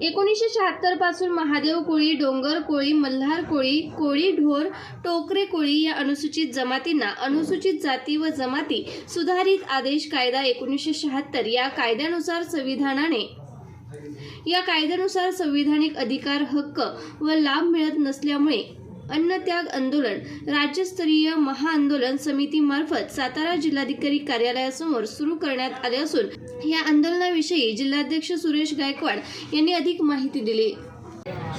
एकोणीसशे शहात्तरपासून महादेव कोळी डोंगर कोळी मल्हार कोळी कोळी ढोर टोकरे कोळी या अनुसूचित जमातींना अनुसूचित जाती व जमाती सुधारित आदेश कायदा एकोणीसशे शहात्तर या कायद्यानुसार संविधानाने या कायद्यानुसार संविधानिक अधिकार हक्क व लाभ मिळत नसल्यामुळे अन्नत्याग आंदोलन. राज्यस्तरीय महाआंदोलन समितीमार्फत सातारा जिल्हाधिकारी कार्यालयासमोर सुरू करण्यात आले असून या आंदोलनाविषयी जिल्हाध्यक्ष सुरेश गायकवाड यांनी अधिक माहिती दिली.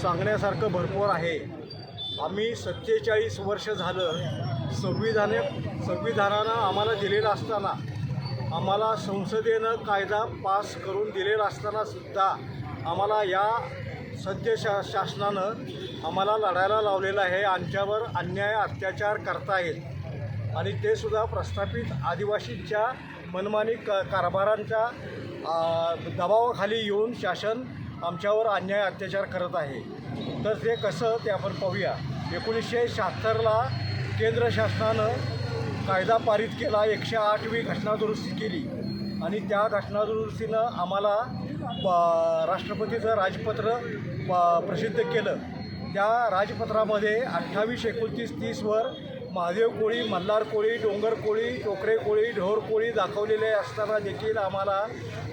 सांगण्यासारखं भरपूर आहे. आम्ही सत्तेचाळीस वर्ष झालं संविधाने संविधानानं आम्हाला दिलेलं असताना आम्हाला संसदेनं कायदा पास करून दिलेला असताना सुद्धा आम्हाला या सद्य शा शासनानं आम्हाला लढायला लावलेलं आहे. आमच्यावर अन्याय अत्याचार करतायत आणि ते सुद्धा प्रस्थापित आदिवासींच्या मनमानी क कारभारांच्या दबावाखाली येऊन शासन आमच्यावर अन्याय अत्याचार करत आहे. तर ते कसं ते आपण पाहूया. एकोणीसशे शहात्तरला केंद्र शासनानं कायदा पारित केला. एकशे आठवी घटनादुरुस्ती केली. आणि त्या घटनादुरुस्तीनं आम्हाला राष्ट्रपतीचं राजपत्र प्रसिद्ध केलं. त्या राजपत्रामध्ये अठ्ठावीस एकोणतीस तीसवर महादेव कोळी मल्हार कोळी डोंगर कोळी टोकरे कोळी ढोर कोळी दाखवलेले असताना देखील आम्हाला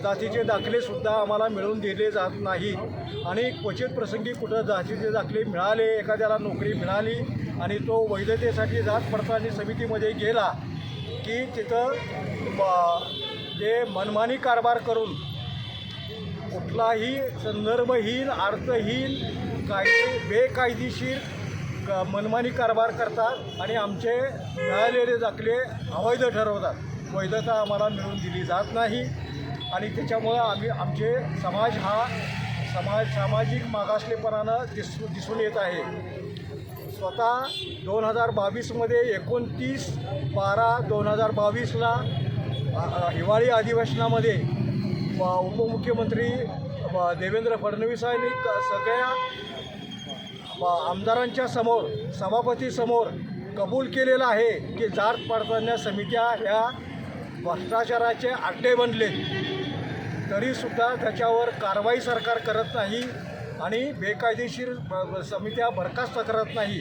जातीचे दाखलेसुद्धा आम्हाला मिळवून दिले जात नाही. आणि क्वचित प्रसंगी कुठं जातीचे दाखले मिळाले एखाद्याला नोकरी मिळाली आणि तो वैधतेसाठी जात पडताळणी समितीमध्ये गेला की तिथं ब- जे मनमानी कारभार करून कुठलाही संदर्भहीन अर्थहीन कायदे बेकायदेशीर का मनमानी कारभार करतात आणि आमचे मिळालेले दाखले अवैध ठरवतात. वैधता आम्हाला मिळवून दिली जात नाही आणि त्याच्यामुळं आम्ही आमचे समाज हा समाज सामाजिक मागासलेपणानं दिस दिसून येत आहे. स्वतः दोन हजार बावीसमध्ये एकोणतीस बारा दोन हजार बावीसला हिवाळी अधिवेशनामध्ये उपमुख्यमंत्री देवेंद्र फडणवीसांनी क सगळ्या आमदारांच्या समोर सभापतीसमोर कबूल केलेलं आहे की जात पडताना समित्या ह्या भ्रष्टाचाराचे अड्डे बनले. तरीसुद्धा त्याच्यावर कारवाई सरकार करत नाही आणि बेकायदेशीर ब- समित्या बरखास्त करत नाही.